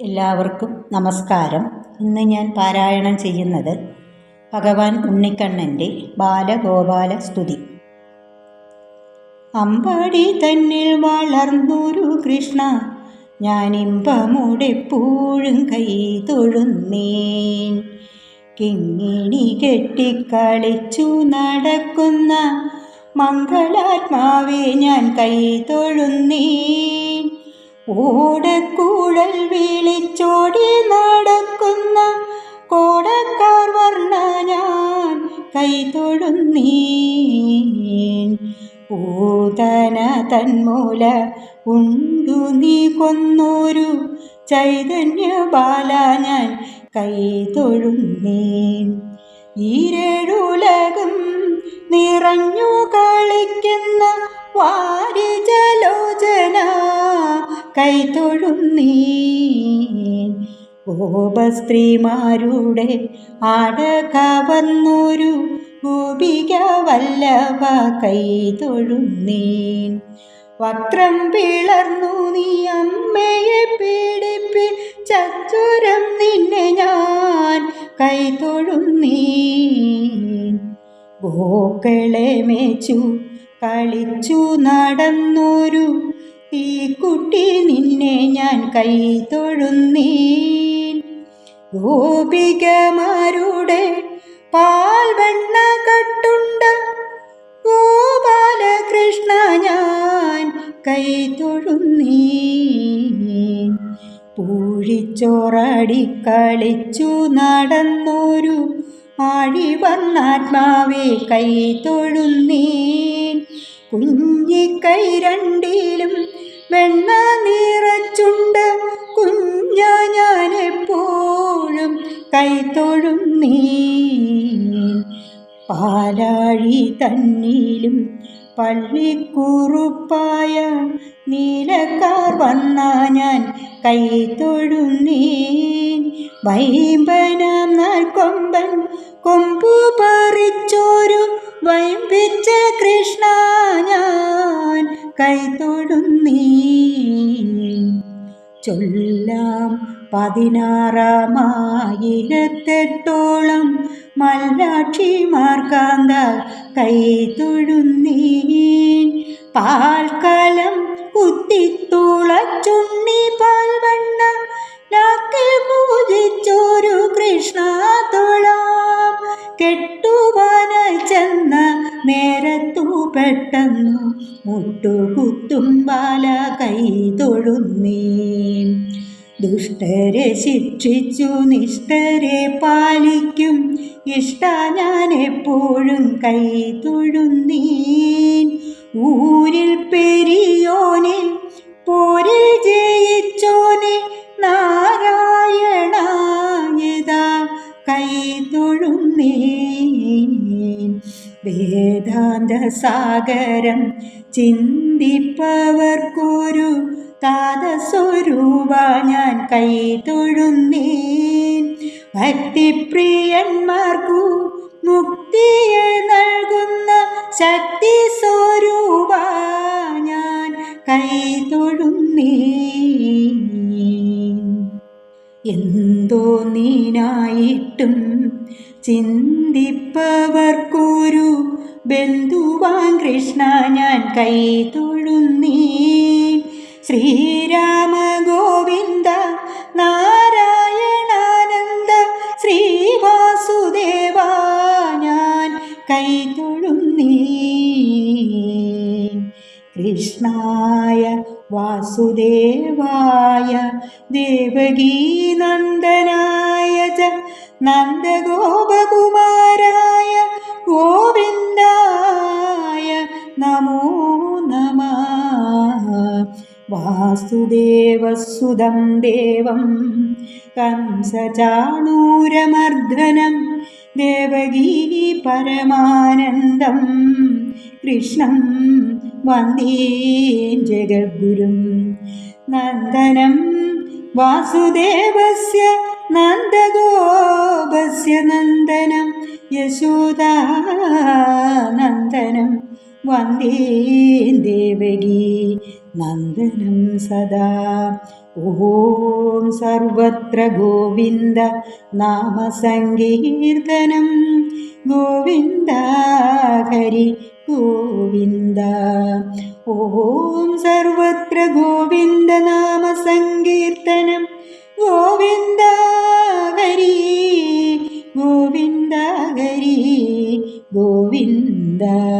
എല്ലാവർക്കും നമസ്കാരം. ഇന്ന് ഞാൻ പാരായണം ചെയ്യുന്നത് ഭഗവാൻ ഉണ്ണിക്കണ്ണന്റെ ബാലഗോപാല സ്തുതി. അമ്പാടി തന്നിൽ വളർന്നൊരു കൃഷ്ണ ഞാനിമ്പമുടെപ്പോഴും കൈ തൊഴുന്നേൻ. കിങ്ങിണി കെട്ടിക്കളിച്ചു നടക്കുന്ന മംഗളാത്മാവെ ഞാൻ കൈ തൊഴുന്നേൻ. ഓടക്കൂഴൽ വിളിച്ചോടി നടക്കുന്ന കോടക്കാർ വർണ ഞാൻ കൈ തൊഴുന്നീൻ. പൂതന തന്മൂല ഉണ്ടു നീ കൊന്നൊരു ചൈതന്യ ബാല ഞാൻ കൈ തൊഴുന്നേൻ. ഈരേഴുലകും നിറഞ്ഞു കളിക്കുന്ന വാരിജലോചന കൈതൊഴുന്നീ ഗോപസ്ത്രീമാരുടെ ആട കവർന്നൊരു ഗോപിക വല്ലഭ കൈതൊഴുന്നീൻ. വക്രം പിളർന്നു നീ അമ്മയെ പീഡിപ്പി ചച്ചുരം നിന്നെ ഞാൻ കൈതൊഴുന്നീൻ. ഗോക്കളെ മേച്ചു കളിച്ചു നടന്നൊരു ഈ കുട്ടി നിന്നെ ഞാൻ കൈ തൊഴുന്നീൻ. ഗോപികമാരുടെ പാൽ വെണ്ണ കട്ടുണ്ട ഗോപാലകൃഷ്ണ ഞാൻ കൈ തൊഴുന്നീൻ. പൂഴിച്ചോറടി കളിച്ചു നടന്നൊരു ആഴി വന്നാത്മാവെ കൈ തൊഴുന്നീൻ. കുഞ്ഞിക്കൈ രണ്ടിലും വെണ്ണ നിറച്ചുണ്ട് കുഞ്ഞ ഞാൻ എപ്പോഴും കൈത്തൊഴും നീ പാലാഴി തന്നീലും പള്ളിക്കുറുപ്പായ നീലക്കാർ വന്ന ഞാൻ കൈത്തൊഴും നീ വൈമ്പനം കൊമ്പൻ കൊമ്പു പറിച്ചോരു വൈമ്പിച്ച കൃഷ്ണ ഞാൻ. കൈതൊഴുന്നീ ചൊല്ലാം പതിനാറാമായിരത്തെട്ടോളം മല്ലാക്ഷിമാർക്കാന്ത കൈതൊഴുന്നീൻ പാൽക്കലം കുത്തിത്തുളച്ചുണ്ണി പെട്ടെന്നു മുട്ടുകുത്തും ബാല കൈ തൊഴുന്നേ ദുഷ്ടരെ ശിക്ഷിച്ചു നിഷ്ഠരെ പാലിക്കും. ഇഷ്ട ഞാൻ എപ്പോഴും കൈ തൊഴുന്നീൻ. ഊരിൽ പെരിയോനിൽ പോരിൽ ജയിച്ചോനെ വേദാന്ത സാഗരം ചിന്തിപ്പവർക്കൊരു താതസ്വരൂപ ഞാൻ കൈ തൊഴുന്നേൻ. ഭക്തിപ്രിയന്മാർക്കു മുക്തിയെ നൽകുന്ന ശക്തി സ്വരൂപ ഞാൻ കൈ തൊഴുന്നേൻ. എന്തോ നീനായിട്ടും ചിന്തിപ്പവർക്കൊരു ബന്ധുവാൻ കൃഷ്ണ ഞാൻ കൈ തൊഴുന്നീ ശ്രീരാമ ഗോവിന്ദ നാരായണാനന്ദ ശ്രീവാസുദേവ ഞാൻ കൈ തൊഴുന്നീ കൃഷ്ണായ വാസുദേവായ ദേവകീനന്ദനായ ച നന്ദഗോപകുമാരായ ഗോവിന്ദായ നമോ നമ. വാസുദേവസുതം ദേവം കംസചാണൂരമർദ്ദനം ദേവകീ പരമാനന്ദം കൃഷ്ണം വന്ദേ ജഗദ്ഗുരും. നന്ദനം വാസുദേവസ്യ നന്ദഗോപസ്യ നന്ദനം യശോദാനന്ദനം. വന്ദേ ദേവകീ നന്ദനം സദാ. ഓം സർവത്ര ഗോവിന്ദ നാമസങ്കീർത്തനം. ഗോവിന്ദ ഹരി ഗോവിന്ദ. ഓം സർവത്ര ഗോവിന്ദ നാമസങ്കീർത്തനം. ഗോവിന്ദ ഹരി ഗോവിന്ദ ഹരി ഗോവിന്ദ